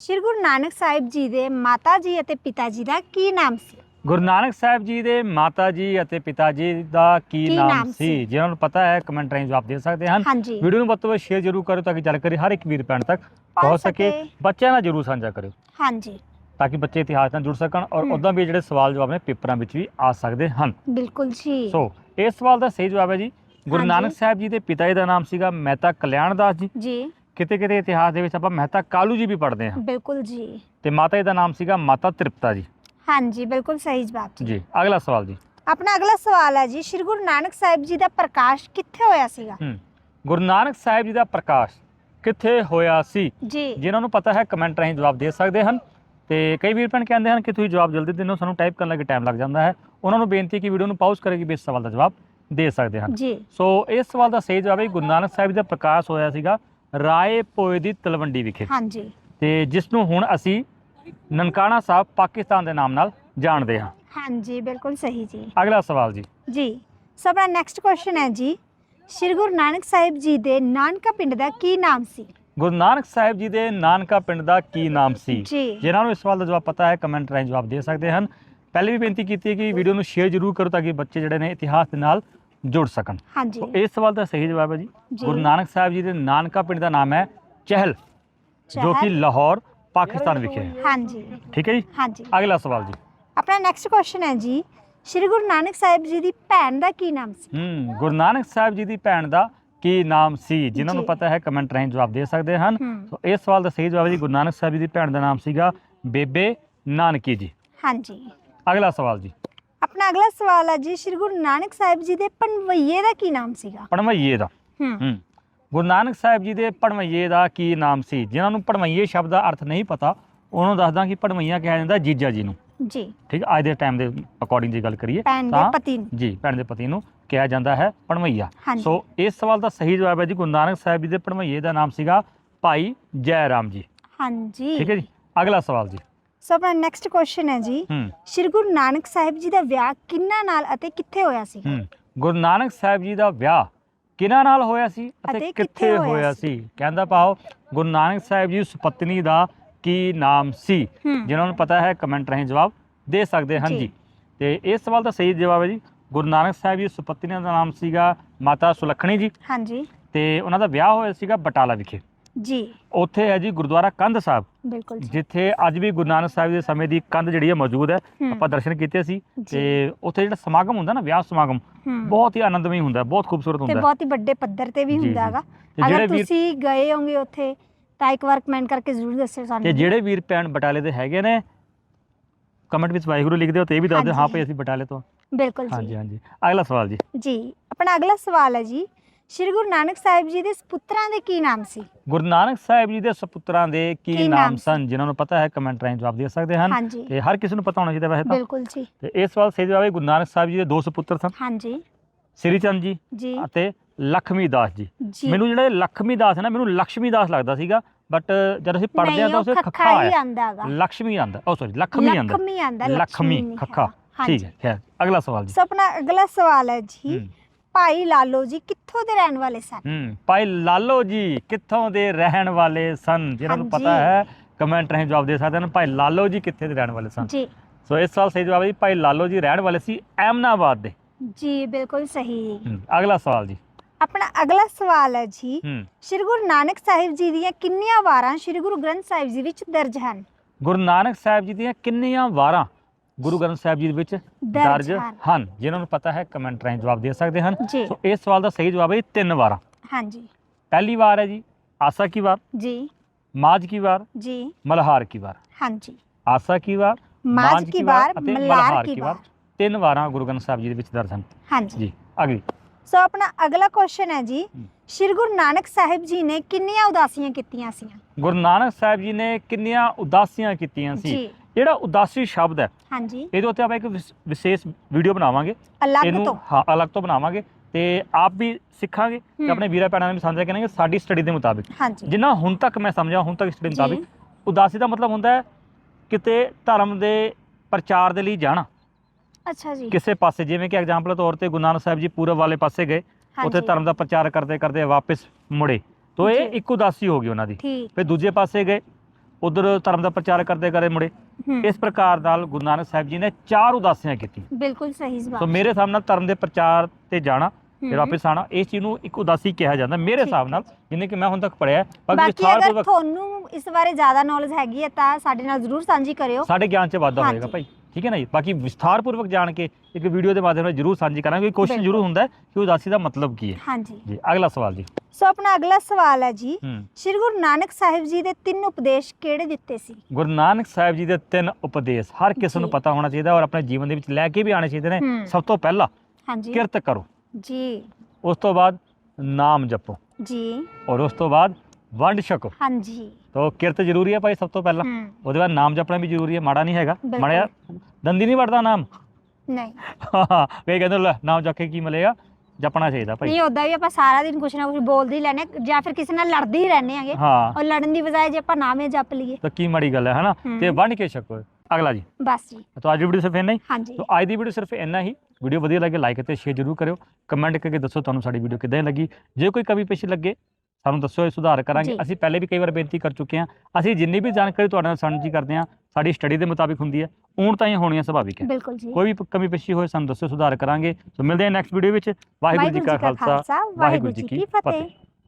ਸ਼੍ਰੀ ਗੁਰੂ ਨਾਨਕ ਸਾਹਿਬ ਜੀ ਦੇ ਮਾਤਾ ਜੀ ਅਤੇ ਪਿਤਾ ਜੀ ਦਾ ਕੀ ਨਾਮ ਸੀ? ਗੁਰੂ ਨਾਨਕ ਸਾਹਿਬ ਜੀ ਦੇ ਮਾਤਾ ਜੀ ਅਤੇ ਪਿਤਾ ਜੀ ਦਾ ਕੀ ਨਾਮ ਸੀ? ਜਿਨ੍ਹਾਂ ਨੂੰ ਪਤਾ ਹੈ ਕਮੈਂਟ ਰਾਹੀਂ ਜਵਾਬ ਦੇ ਸਕਦੇ ਹਨ। ਹਾਂਜੀ। ਵੀਡੀਓ ਨੂੰ ਵੱਧ ਤੋਂ ਵੱਧ ਸ਼ੇਅਰ ਜ਼ਰੂਰ ਕਰੋ ਤਾਂ ਕਿ ਜਾਣਕਾਰੀ ਹਰ ਇੱਕ ਵੀਰ ਭੈਣ ਤੱਕ ਪਹੁੰਚ ਸਕੇ। ਬੱਚਿਆਂ ਨਾਲ ਜ਼ਰੂਰ ਸਾਂਝਾ ਕਰਿਓ। ਹਾਂਜੀ। ਤਾਂ ਕਿ ਬੱਚੇ ਇਤਿਹਾਸ ਨਾਲ ਜੁੜ ਸਕਣ ਔਰ ਹਮ। ਉਦਾਂ ਵੀ ਜਿਹੜੇ ਸਵਾਲ ਜਵਾਬ ਨੇ ਪੇਪਰਾਂ ਵਿੱਚ ਵੀ ਆ ਸਕਦੇ ਹਨ। ਬਿਲਕੁਲ ਜੀ। ਸੋ ਇਸ ਸਵਾਲ ਦਾ ਸਹੀ ਜਵਾਬ ਹੈ ਜੀ ਗੁਰੂ ਹਾਂਜੀ। ਨਾਨਕ ਸਾਹਿਬ ਜੀ ਦੇ ਪਿਤਾ ਜੀ ਦਾ ਨਾਮ ਸੀਗਾ ਮਹਿਤਾ ਕਲਿਆਣ ਦਾਸ ਜੀ। ਜੀ। ਕਿਤੇ ਕਿਤੇ ਇਤਿਹਾਸ ਦੇ ਵਿੱਚ ਆਪਾਂ ਮਹਿਤਾ ਕਾਲੂ ਜੀ ਵੀ ਪੜ੍ਹਦੇ ਹਾਂ। ਬਿਲਕੁਲ ਜੀ। ਤੇ ਮਾਤਾ ਜੀ ਦਾ ਨਾਮ ਸੀਗਾ ਮਾਤਾ ਤ੍ਰਿਪਤਾ ਜੀ। ਹਾਂਜੀ ਬਿਲਕੁਲ ਸਹੀ ਜਵਾਬ ਜੀ। ਜੀ ਅਗਲਾ ਸਵਾਲ ਜੀ। ਆਪਣਾ ਅਗਲਾ ਸਵਾਲ ਹੈ ਜੀ ਸ਼੍ਰੀ ਗੁਰੂ ਨਾਨਕ ਸਾਹਿਬ ਜੀ ਦਾ ਪ੍ਰਕਾਸ਼ ਕਿੱਥੇ ਹੋਇਆ ਸੀਗਾ? ਹਮ, ਗੁਰੂ ਨਾਨਕ ਸਾਹਿਬ ਜੀ ਦਾ ਪ੍ਰਕਾਸ਼ ਕਿੱਥੇ ਹੋਇਆ ਸੀ? ਜੀ। ਜਿਨ੍ਹਾਂ ਨੂੰ ਪਤਾ ਹੈ ਕਮੈਂਟ ਰਾਹੀਂ ਜਵਾਬ ਦੇ ਸਕਦੇ ਹਨ। ਤੇ ਕਈ ਵੀਰ ਭੈਣ ਕਹਿੰਦੇ ਹਨ ਕਿ ਤੁਸੀਂ ਜਵਾਬ ਜਲਦੀ ਦਿਨੋ ਸਾਨੂੰ ਟਾਈਪ ਕਰਨ ਲੱਗੇ ਟਾਈਮ ਲੱਗ ਜਾਂਦਾ ਹੈ। ਉਹਨਾਂ ਨੂੰ ਬੇਨਤੀ ਹੈ ਕਿ ਵੀਡੀਓ ਨੂੰ ਪਾਜ਼ ਕਰਕੇ ਵੀ ਇਸ ਸਵਾਲ ਦਾ ਜਵਾਬ ਦੇ ਸਕਦੇ ਹਨ। ਜੀ। ਸੋ ਇਸ ਸਵਾਲ ਦਾ ਸਹੀ ਜਵਾਬ ਹੈ ਗੁਰੂ ਨਾਨਕ ਸਾਹਿਬ ਜੀ ਦਾ ਪ੍ਰਕਾਸ਼ ਹੋਇਆ ਸੀਗਾ ਰਾਏ ਪੋਏ ਦੀ ਤਲਵੰਡੀ ਵਿਖੇ। ਹਾਂਜੀ। ਤੇ ਜਿਸ ਨੂੰ ਹੁਣ ਅਸੀਂ ਨਨਕਾਣਾ ਸਾਹਿਬ ਪਾਕਿਸਤਾਨ ਦੇ ਨਾਮ ਨਾਲ ਜਾਣਦੇ ਹਾਂ। ਹਾਂਜੀ ਬਿਲਕੁਲ ਸਹੀ ਜੀ। ਅਗਲਾ ਸਵਾਲ ਜੀ। ਜੀ ਸੋ ਆਪਣਾ ਨੈਕਸਟ ਕੁਐਸਚਨ ਹੈ ਜੀ। ਸ਼੍ਰੀ ਗੁਰੂ ਨਾਨਕ ਸਾਹਿਬ ਜੀ ਦੇ ਨਾਨਕਾ ਪਿੰਡ ਦਾ ਕੀ ਨਾਮ ਸੀ? ਗੁਰੂ ਨਾਨਕ ਸਾਹਿਬ ਜੀ ਦੇ ਨਾਨਕਾ ਪਿੰਡ ਦਾ ਕੀ ਨਾਮ ਸੀ? ਜੀ। ਜਿਨ੍ਹਾਂ ਨੂੰ ਇਸ ਸਵਾਲ ਦਾ ਜਵਾਬ ਪਤਾ ਹੈ ਕਮੈਂਟ ਰਾਹੀਂ ਜਵਾਬ ਦੇ ਸਕਦੇ ਹਨ। ਪਹਿਲੇ ਵੀ ਬੇਨਤੀ ਕੀਤੀ ਹੈ ਕਿ ਵੀਡੀਓ ਨੂੰ ਸ਼ੇਅਰ ਜ਼ਰੂਰ ਕਰੋ ਤਾਂ ਕਿ ਬੱਚੇ ਜਿਹੜੇ ਨੇ ਇਤਿਹਾਸ ਦੇ ਨਾਲ ਜੁੜ ਸਕਣ। ਹਾਂਜੀ। ਸੋ ਇਸ ਸਵਾਲ ਦਾ ਸਹੀ ਜਵਾਬ ਹੈ ਜੀ। ਜੀ। ਗੁਰੂ ਨਾਨਕ ਸਾਹਿਬ ਜੀ ਦੇ ਨਾਨਕਾ ਪਿੰਡ ਦਾ ਨਾਮ ਹੈ ਚਹਿਲ ਜੋ ਕਿ ਚਹਿਲ। ਲਾਹੌਰ ਪਾਕਿਸਤਾਨ ਵਿਖੇ ਹੈ। ਹਾਂਜੀ। ਠੀਕ ਹੈ ਜੀ? ਹਾਂਜੀ। ਅਗਲਾ ਸਵਾਲ ਜੀ। ਆਪਣਾ ਨੈਕਸਟ ਕੁਐਸਚਨ ਹੈ ਜੀ। ਸ਼੍ਰੀ ਗੁਰੂ ਨਾਨਕ ਸਾਹਿਬ ਜੀ ਦੀ ਭੈਣ ਦਾ ਕੀ ਨਾਮ ਸੀ? ਹੂੰ ਗੁਰੂ ਨਾਨਕ ਸਾਹਿਬ ਜੀ ਦੀ ਭੈਣ ਦਾ ਕੀ ਨਾਮ ਸੀ? ਜਿਨ੍ਹਾਂ ਨੂੰ ਜੀ। ਪਤਾ ਹੈ ਕਮੈਂਟ ਰਾਹੀਂ ਜਵਾਬ ਦੇ ਸਕਦੇ ਹਨ। ਸੋ ਇਸ ਸਵਾਲ ਦਾ ਸਹੀ ਜਵਾਬ ਹੈ ਜੀ ਗੁਰੂ ਨਾਨਕ ਸਾਹਿਬ ਜੀ ਦੀ ਭੈਣ ਦਾ ਨਾਮ ਸੀਗਾ ਬੇਬੇ ਨਾਨਕੀ ਜੀ। ਹਾਂਜੀ। ਅਗਲਾ ਸਵਾਲ ਜੀ। ਆਪਣਾ ਅਗਲਾ ਸਵਾਲ ਹੈ ਜੀ ਸ਼੍ਰੀ ਗੁਰੂ ਨਾਨਕ ਸਾਹਿਬ ਜੀ ਦੇ ਪਨਵਈਏ ਦਾ ਕੀ ਨਾਮ ਸੀਗਾ? ਪੜਮਈਏ ਦਾ। ਹੂੰ। ਗੁਰੂ ਨਾਨਕ ਸਾਹਿਬ ਜੀ ਦੇ ਪੜਮਈਏ ਦਾ ਕੀ ਨਾਮ ਸੀ? ਜਿਨ੍ਹਾਂ ਨੂੰ ਪੜਮਈਏ ਸ਼ਬਦ ਦਾ ਅਰਥ ਨਹੀਂ ਪਤਾ ਉਹਨਾਂ ਨੂੰ ਦੱਸਦਾ ਕਿ ਪੜਮਈਆ ਕਿਹਾ ਜਾਂਦਾ ਜੀਜਾ ਜੀ ਨੂੰ। ਜੀ। ਠੀਕ ਹੈ ਅੱਜ ਦੇ ਟਾਈਮ ਦੇ ਅਕੋਰਡਿੰਗ ਜੇ ਗੱਲ ਕਰੀਏ ਭੈਣ ਦੇ ਤਾਂ ਪਤੀ ਨੂੰ। ਜੀ ਭੈਣ ਦੇ ਪਤੀ ਨੂੰ ਕਿਹਾ ਜਾਂਦਾ ਹੈ ਪੜਮਈਆ ਹਾਂਜੀ। ਸੋ ਇਸ ਸਵਾਲ ਦਾ ਸਹੀ ਜਵਾਬ ਹੈ ਜੀ ਗੁਰੂ ਨਾਨਕ ਸਾਹਿਬ ਜੀ ਦੇ ਪੜਮਈਏ ਦਾ ਨਾਮ ਸੀਗਾ ਭਾਈ ਜੈ ਰਾਮ ਜੀ। ਹਾਂਜੀ। ਠੀਕ ਹੈ ਜੀ? ਅਗਲਾ ਸਵਾਲ ਜੀ। ਸੋ ਆਪਣਾ ਨੈਕਸਟ ਕੁਐਸਚਨ ਹੈ ਜੀ। ਹੂੰ। ਸ਼੍ਰੀ ਗੁਰੂ ਨਾਨਕ ਸਾਹਿਬ ਜੀ ਦਾ ਵਿਆਹ ਕਿੰਨਾ ਨਾਲ ਅਤੇ ਕਿੱਥੇ ਹੋਇਆ ਸੀ? ਹੂੰ। ਗੁਰੂ ਨਾਨਕ ਸਾਹਿਬ ਜੀ ਦਾ ਵਿਆਹ ਕਿਹਨਾਂ ਨਾਲ ਹੋਇਆ ਸੀ ਅਤੇ ਕਿੱਥੇ ਹੋਇਆ ਸੀ? ਕਹਿੰਦਾ ਪਾਓ ਗੁਰੂ ਨਾਨਕ ਸਾਹਿਬ ਜੀ ਦੀ ਸੁਪਤਨੀ ਦਾ ਕੀ ਨਾਮ ਸੀ? ਜਿਨ੍ਹਾਂ ਨੂੰ ਪਤਾ ਹੈ ਕਮੈਂਟ ਰਾਹੀਂ ਜਵਾਬ ਦੇ ਸਕਦੇ ਹਨ ਜੀ। ਤੇ ਇਸ ਸਵਾਲ ਦਾ ਸਹੀ ਜਵਾਬ ਹੈ ਜੀ ਗੁਰੂ ਨਾਨਕ ਸਾਹਿਬ ਜੀ ਸੁਪਤਨੀ ਦਾ ਨਾਮ ਸੀਗਾ ਮਾਤਾ ਸੁਲੱਖਣੀ ਜੀ। ਹਾਂਜੀ। ਤੇ ਉਹਨਾਂ ਦਾ ਵਿਆਹ ਹੋਇਆ ਸੀਗਾ ਬਟਾਲਾ ਵਿਖੇ। ਜੀ। ਉੱਥੇ ਹੈ ਜੀ ਗੁਰਦੁਆਰਾ ਕੰਧ ਸਾਹਿਬ। ਬਿਲਕੁਲ ਜੀ। ਜਿੱਥੇ ਅੱਜ ਵੀ ਗੁਰੂ ਨਾਨਕ ਸਾਹਿਬ ਦੇ ਸਮੇਂ ਦੀ ਕੰਧ ਜਿਹੜੀ ਹੈ ਮੌਜੂਦ ਹੈ। ਹੂੰ, ਆਪਾਂ ਦਰਸ਼ਨ ਕੀਤੇ ਸੀ ਤੇ ਉੱਥੇ ਜਿਹੜਾ ਸਮਾਗਮ ਹੁੰਦਾ ਨਾ ਵਿਆਹ ਸਮਾਗਮ ਹੂੰ। ਬਹੁਤ ਹੀ ਆਨੰਦਮਈ ਹੁੰਦਾ ਹੈ, ਬਹੁਤ ਖੂਬਸੂਰਤ ਤੇ ਹੁੰਦਾ। ਹੈ। ਬਹੁਤ ਹੀ ਵੱਡੇ ਪੱਧਰ ਤੇ ਵੀ ਜੀ, ਹੁੰਦਾ ਜੀ। ਹੈਗਾ। ਤੇ ਅਗਰ ਜਿਹੜੇ ਵੀਰ ਤੁਸੀਂ ਗਏ ਹੋਗੇ ਉੱਥੇ ਤਾਂ ਇੱਕ ਵਾਰ ਕਮੈਂਟ ਕਰਕੇ ਜ਼ਰੂਰ ਦੱਸਿਓ ਤੇ ਸਾਨੂੰ ਜਿਹੜੇ ਵੀਰ ਭੈਣ ਬਟਾਲੇ ਦੇ ਹੈਗੇ ਨੇ ਕਮੈਂਟ ਵਿੱਚ ਵਾਹਿਗੁਰੂ ਲਿਖ ਦਿਓ ਤੇ ਇਹ ਵੀ ਦੱਸ ਦਿਓ ਹਾਂ ਹਾਂਜੀ। ਭਾਈ ਅਸੀਂ ਬਟਾਲੇ ਤੋਂ। ਬਿਲਕੁਲ ਹਾਂਜੀ ਜੀ ਹਾਂਜੀ। ਅਗਲਾ ਸਵਾਲ ਜੀ। ਜੀ ਆਪਣਾ ਅਗਲਾ ਸਵਾਲ ਹੈ ਜੀ ਸ਼੍ਰੀ ਗੁਰੂ ਨਾਨਕ ਸਾਹਿਬ ਜੀ ਦੇ ਸਪੁੱਤਰਾਂ ਦੇ ਕੀ ਨਾਮ ਸੀ? ਗੁਰੂ ਨਾਨਕ ਸਾਹਿਬ ਜੀ ਦੇ ਸੁਪੁੱਤਰਾਂ ਦੇ ਕੀ ਨਾਮ ਸਨ ਜਿਨ੍ਹਾਂ ਨੂੰ ਪਤਾ ਹੈ ਕਮੈਂਟ ਰਾਈਂ ਜਵਾਬ ਦੇ ਸਕਦੇ ਹਨ। ਤੇ ਹਰ ਕਿਸੇ ਨੂੰ ਪਤਾ ਹੋਣਾ ਚਾਹੀਦਾ ਵੈਸੇ ਤਾਂ। ਬਿਲਕੁਲ ਜੀ। ਤੇ ਇਹ ਸਵਾਲ ਸਹੀ ਜਵਾਬ ਹੈ ਗੁਰੂ ਨਾਨਕ ਸਾਹਿਬ ਜੀ ਦੇ ਦੋ ਸੁਪੁੱਤਰ ਸਨ। ਹਾਂਜੀ। ਸ੍ਰੀ ਚੰਦ ਜੀ ਅਤੇ ਲਖਮੀ ਦਾਸ ਜੀ। ਮੈਨੂੰ ਜਿਹੜਾ ਲਖਮੀ ਦਾਸ ਹੈ ਨਾ ਮੈਨੂੰ ਲక్ష్ਮੀ ਦਾਸ ਲੱਗਦਾ ਸੀਗਾ ਬਟ ਜਦ ਅਸੀਂ ਪੜ੍ਹਦੇ ਹਾਂ ਤਾਂ ਉਸੇ ਖੱਖਾ ਹੀ ਆਇਆ ਆਂਦਾਗਾ ਲక్ష్ਮੀ ਆਂਦਾ ਉਹ oh, ਸੌਰੀ ਲਖਮੀ ਆਂਦਾ ਲਖਮੀ ਆਂਦਾ ਲਖਮੀ ਖੱਖਾ। ਠੀਕ ਹੈ ਅਗਲਾ ਸਵਾਲ ਜੀ। ਸੋ ਅਗਲਾ ਸਵਾਲ ਹੈ ਜੀ। ਭਾਈ ਲਾਲੋ ਜੀ ਕਿੱਥੋਂ ਦੇ ਰਹਿਣ ਵਾਲੇ ਸਨ? ਹੂੰ ਭਾਈ ਲਾਲੋ ਜੀ ਕਿੱਥੋਂ ਦੇ ਰਹਿਣ ਵਾਲੇ ਸਨ? ਜਿਨ੍ਹਾਂ ਨੂੰ ਪਤਾ ਹਾਂਜੀ। ਹੈ ਕਮੈਂਟ ਰਾਹੀਂ ਜਵਾਬ ਦੇ ਸਕਦੇ ਹਨ ਭਾਈ ਲਾਲੋ ਜੀ ਕਿੱਥੇ ਦੇ ਰਹਿਣ ਵਾਲੇ ਸਨ? ਜੀ। ਸੋ ਇਸ ਸਵਾਲ ਸਹੀ ਜਵਾਬ ਹੈ ਜੀ ਭਾਈ ਲਾਲੋ ਜੀ ਰਹਿਣ ਵਾਲੇ ਸੀ ਐਮਨਾਬਾਦ ਦੇ। ਜੀ ਬਿਲਕੁਲ ਸਹੀ। ਹੂੰ, ਅਗਲਾ ਸਵਾਲ ਜੀ। ਆਪਣਾ ਅਗਲਾ ਸਵਾਲ ਹੈ ਜੀ ਹੂੰ। ਸ਼੍ਰੀ ਗੁਰੂ ਨਾਨਕ ਸਾਹਿਬ ਜੀ ਦੀਆਂ ਕਿੰਨੀਆਂ ਵਾਰਾਂ ਸ਼੍ਰੀ ਗੁਰੂ ਗ੍ਰੰਥ ਸਾਹਿਬ ਜੀ ਵਿੱਚ ਦਰਜ ਹਨ? ਗੁਰੂ ਨਾਨਕ ਸਾਹਿਬ ਜੀ ਦੀਆਂ ਕਿੰਨੀਆਂ ਵਾਰਾਂ? ਗੁਰੂ ਗ੍ਰੰਥ ਸਾਹਿਬ ਜੀ ਦੇ ਵਿੱਚ ਦਰਜ ਹਨ। ਜਿਨ੍ਹਾਂ ਨੂੰ ਪਤਾ ਹੈ ਕਮੈਂਟ ਰਾਹੀਂ ਜਵਾਬ ਦੇ ਸਕਦੇ ਹਨ। ਜੀ। ਸੋ ਇਸ ਸਵਾਲ ਦਾ ਸਹੀ ਜਵਾਬ ਹੈ ਜੀ ਤਿੰਨ ਵਾਰਾਂ। ਹਾਂਜੀ। ਪਹਿਲੀ ਵਾਰ ਹੈ ਜੀ ਆਸਾ ਕੀ ਵਾਰ? ਜੀ। ਮਾਝ ਕੀ ਵਾਰ? ਜੀ। ਮਲਹਾਰ ਕੀ ਵਾਰ? ਹਾਂਜੀ। ਆਸਾ ਕੀ ਵਾਰ? ਮਾਝ ਕੀ ਵਾਰ ਅਤੇ ਮਲਾਰ ਕੀ ਵਾਰ? ਤਿੰਨ ਵਾਰਾਂ ਗੁਰੂ ਗ੍ਰੰਥ ਸਾਹਿਬ ਜੀ ਦੇ ਵਿੱਚ ਦਰਜ ਹਨ। ਹਾਂਜੀ। ਜੀ ਅਗਲੀ। ਸੋ ਆਪਣਾ ਅਗਲਾ ਕੁਐਸਚਨ ਹੈ ਜੀ। ਸ਼੍ਰੀ ਗੁਰੂ ਨਾਨਕ ਸਾਹਿਬ ਜੀ ਨੇ ਕਿੰਨੀਆਂ ਉਦਾਸੀਆਂ ਕੀਤੀਆਂ ਸੀ ਗੁਰੂ ਨਾਨਕ ਸਾਹਿਬ ਜੀ ਨੇ ਕਿੰਨੀਆਂ ਉਦਾਸੀਆਂ ਕੀਤੀਆਂ ਸੀ? ਜੀ। ਜਿਹੜਾ ਉਦਾਸੀ ਸ਼ਬਦ ਹੈ ਹਾਂਜੀ। ਇਹਦੇ ਉੱਤੇ ਆਪਾਂ ਇੱਕ ਵਿਸ- ਵਿਸ਼ੇਸ਼ ਵੀਡੀਓ ਬਣਾਵਾਂਗੇ। ਅਲੱਗ ਤੋਂ। ਹਾਂ ਅਲੱਗ ਤੋਂ ਬਣਾਵਾਂਗੇ ਤੇ ਆਪ ਵੀ ਸਿੱਖਾਂਗੇ ਤੇ ਹੂੰ। ਆਪਣੇ ਵੀਰਾਂ ਭੈਣਾਂ ਨੂੰ ਵੀ ਸਾਂਝਾ ਕਰਾਂਗੇ ਸਾਡੀ ਸਟੱਡੀ ਦੇ ਮੁਤਾਬਿਕ। ਹਾਂਜੀ। ਜਿੰਨਾ ਹੁਣ ਤੱਕ ਮੈਂ ਸਮਝਿਆ ਹੁਣ ਤੱਕ ਸਟੱਡੀ ਜੀ। ਮੁਤਾਬਿਕ ਉਦਾਸੀ ਦਾ ਮਤਲਬ ਹੁੰਦਾ ਹੈ ਕਿਤੇ ਧਰਮ ਦੇ ਪ੍ਰਚਾਰ ਦੇ ਲਈ ਜਾਣਾ। ਅੱਛਾ ਜੀ। ਕਿਸੇ ਪਾਸੇ ਜਿਵੇਂ ਕਿ ਐਗਜ਼ਾਮਪਲ ਤੌਰ ਤੇ ਗੁਰੂ ਨਾਨਕ ਸਾਹਿਬ ਜੀ ਪੂਰਬ ਵਾਲੇ ਪਾਸੇ ਗਏ ਉੱਥੇ ਹਾਂਜੀ, ਧਰਮ ਦਾ ਪ੍ਰਚਾਰ ਕਰਦੇ ਕਰਦੇ ਵਾਪਸ ਮੁੜੇ। ਤੋ ਇਹ ਜੀ। ਇੱਕ ਉਦਾਸੀ ਹੋ ਗਈ ਉਹਨਾਂ ਦੀ। ਠੀਕ। ਫਿਰ ਦੂਜੇ ਪਾਸੇ ਗਏ ਉਧਰ ਧਰਮ ਦਾ ਪ੍ਰਚਾਰ ਕਰਦੇ ਕਰੇ ਮੁੜੇ। ਹੂੰ। ਇਸ ਪ੍ਰਕਾਰ ਨਾਲ ਗੁਰੂ ਨਾਨਕ ਸਾਹਿਬ ਜੀ ਨੇ ਚਾਰ ਉਦਾਸੀਆਂ ਕੀਤੀਆਂ। ਬਿਲਕੁਲ ਸਹੀ ਜਵਾਬ। ਸੋ ਮੇਰੇ ਹਿਸਾਬ ਨਾਲ ਧਰਮ ਦੇ ਪ੍ਰਚਾਰ ਤੇ ਜਾਣਾ ਹੂੰ। ਫਿਰ ਵਾਪਸ ਆਣਾ ਇਸ ਚੀਜ਼ ਨੂੰ ਇੱਕ ਉਦਾਸੀ ਕਿਹਾ ਜਾਂਦਾ। ਮੇਰੇ ਹਿਸਾਬ ਨਾਲ ਜਿੰਨੇ ਕਿ ਮੈਂ ਹੁਣ ਤੱਕ ਪੜਿਆ ਬਾਕੀ ਬਾਕੀ ਅਗਰ ਤੁਹਾਨੂੰ ਇਸ ਬਾਰੇ ਜ਼ਿਆਦਾ ਨੌਲੇਜ ਹੈਗੀ ਹੈ ਤਾਂ ਸਾਡੇ ਨਾਲ ਜ਼ਰੂਰ ਸਾਂਝੀ ਕਰਿਓ। ਸਾਡੇ ਗਿਆਨ 'ਚ ਵਾਧਾ ਹਾਂਜੀ। ਹੋਏਗਾ ਭਾਈ। ਠੀਕ ਹੈ ਨਾ ਜੀ? ਬਾਕੀ ਵਿਸਥਾਰਪੂਰਵਕ ਜਾਣ ਕੇ ਇੱਕ ਵੀਡੀਓ ਦੇ ਮਾਧਿਅਮ ਨਾਲ ਜ਼ਰੂਰ ਸਾਂਝੀ ਕਰਾਂਗੇ ਕੁਐਸਚਨ ਬਿਲਕੁਲ। ਜ਼ਰੂਰ ਹੁੰਦਾ ਹੈ ਕਿ ਉਦਾਸੀ ਦਾ ਮਤਲਬ ਕੀ ਹੈ। ਹਾਂਜੀ। ਜੀ ਅਗਲਾ ਸਵਾਲ ਜੀ। ਸੋ ਆਪਣਾ ਅਗਲਾ ਸਵਾਲ ਹੈ ਜੀ ਹੂੰ। ਸ਼੍ਰੀ ਗੁਰੂ ਨਾਨਕ ਸਾਹਿਬ ਜੀ ਦੇ ਤਿੰਨ ਉਪਦੇਸ਼ ਕਿਹੜੇ ਦਿੱਤੇ ਸੀ? ਗੁਰੂ ਨਾਨਕ ਸਾਹਿਬ ਜੀ ਦੇ ਤਿੰਨ ਉਪਦੇਸ਼ ਹਰ ਕਿਸੇ ਨੂੰ ਜੀ। ਪਤਾ ਹੋਣਾ ਚਾਹੀਦਾ ਔਰ ਆਪਣੇ ਜੀਵਨ ਦੇ ਵਿੱਚ ਲੈ ਕੇ ਵੀ ਆਣੇ ਚਾਹੀਦੇ ਨੇ। ਹੂੰ। ਸਭ ਤੋਂ ਪਹਿਲਾਂ ਹਾਂਜੀ। ਕਿਰਤ ਕਰੋ। ਜੀ। ਉਸ ਤੋਂ ਬਾਅਦ ਨਾਮ ਜਪੋ। ਜੀ। ਔਰ ਉਸ ਤੋਂ ਬਾਅਦ ਵੰਡ ਛਕੋ। ਹਾਂਜੀ। ਤੋ ਕਿਰਤ ਜ਼ਰੂਰੀ ਹੈ ਭਾਈ ਸਭ ਤੋਂ ਪਹਿਲਾਂ। ਉਹਦੇ ਬਾਅਦ ਨਾਮ ਜਪਣਾ ਵੀ ਜ਼ਰੂਰੀ ਹੈ ਮਾੜਾ ਨਹੀਂ ਹੈਗਾ। ਬਿਲਕੁਲ। ਮਾੜਾ ਦੰਦੀ ਨਹੀਂ ਵੜਦਾ ਨਾਮ? ਨਹੀਂ। ਵੇ ਕਹਿੰਦੇ ਲੈ ਨਾਮ ਜਪ ਕੇ ਕੀ ਮਿਲੇਗਾ? ਜਪਣਾ ਚਾਹੀਦਾ ਭਾਈ। ਨਹੀਂ ਉਦਾਂ ਵੀ ਆਪਾਂ ਸਾਰਾ ਦਿਨ ਕੁਛ ਨਾ ਕੁਛ ਬੋਲਦੇ ਹੀ ਰਹਿੰਦੇ ਹਾਂ ਜਾਂ ਫਿਰ ਕਿਸੇ ਨਾਲ ਲੜਦੇ ਹੀ ਰਹਿੰਦੇ ਆਂਗੇ ਹਾਂ। ਔਰ ਲੜਨ ਦੀ ਬਜਾਏ ਜੇ ਆਪਾਂ ਨਾਮੇ ਜਪ ਲਈਏ। ਤਾਂ ਕੀ ਮਾੜੀ ਗੱਲ ਹੈ ਹਨਾ। ਤੇ ਵੰਡ ਕੇ ਛਕੋ। ਅਗਲਾ ਜੀ। ਬਸ ਜੀ। ਤਾਂ ਅੱਜ ਦੀ ਵੀਡੀਓ ਸਿਰਫ ਇੰਨਾ ਹੀ। ਹਾਂਜੀ। ਤੋ ਅੱਜ ਦੀ ਵੀਡੀਓ ਸਿਰਫ ਇੰਨਾ ਹੀ। ਵੀਡੀਓ ਵਧੀਆ ਲੱਗੇ ਲਾਈਕ ਅਤੇ ਸ਼ੇਅਰ ਜ਼ਰੂਰ ਕਰਿਓ। ਕਮੈਂਟ ਕਰਕੇ ਦੱਸੋ ਤੁਹਾਨੂੰ ਸਾਡੀ ਵੀਡੀਓ ਕਿੱਦਾਂ ਲੱਗੀ। ਜੇ ਕੋਈ ਕਮੀ ਪੇਸ਼ੀ ਲੱਗੇ ਸਾਨੂੰ ਦੱਸੋ ਇਹ ਸੁਧਾਰ ਕਰਾਂਗੇ। ਅਸੀਂ ਪਹਿਲੇ ਵੀ ਕਈ ਵਾਰ ਬੇਨਤੀ ਕਰ ਚੁੱਕੇ ਹਾਂ। ਅਸੀਂ ਜਿੰਨੀ ਵੀ ਜਾਣਕਾਰੀ ਤੁਹਾਡੇ ਨਾਲ ਸਾਂਝੀ ਕਰਦੇ ਹਾਂ ਸਾਡੀ ਸਟੱਡੀ ਦੇ ਮੁਤਾਬਿਕ ਹੁੰਦੀ ਹੈ। ਹੁਣ ਤਾਂ ਇਹ ਹੋਣੀਆਂ ਸੁਭਾਵਿਕ ਹੈ। ਬਿਲਕੁਲ ਜੀ। ਕੋਈ ਵੀ ਕਮੀ ਪੇਸ਼ੀ ਹੋਏ ਸਾਨੂੰ ਦੱਸੋ ਸੁਧਾਰ ਕਰਾਂਗੇ। ਸੋ ਮਿਲਦੇ ਹਾਂ ਨੈਕਸਟ ਵੀਡੀਓ ਵਿੱਚ। ਵਾਹਿਗੁਰੂ ਜੀ ਕਾ ਖਾਲਸਾ ਵਾਹਿਗੁਰੂ ਜੀ ਕੀ ਫਤਿਹ।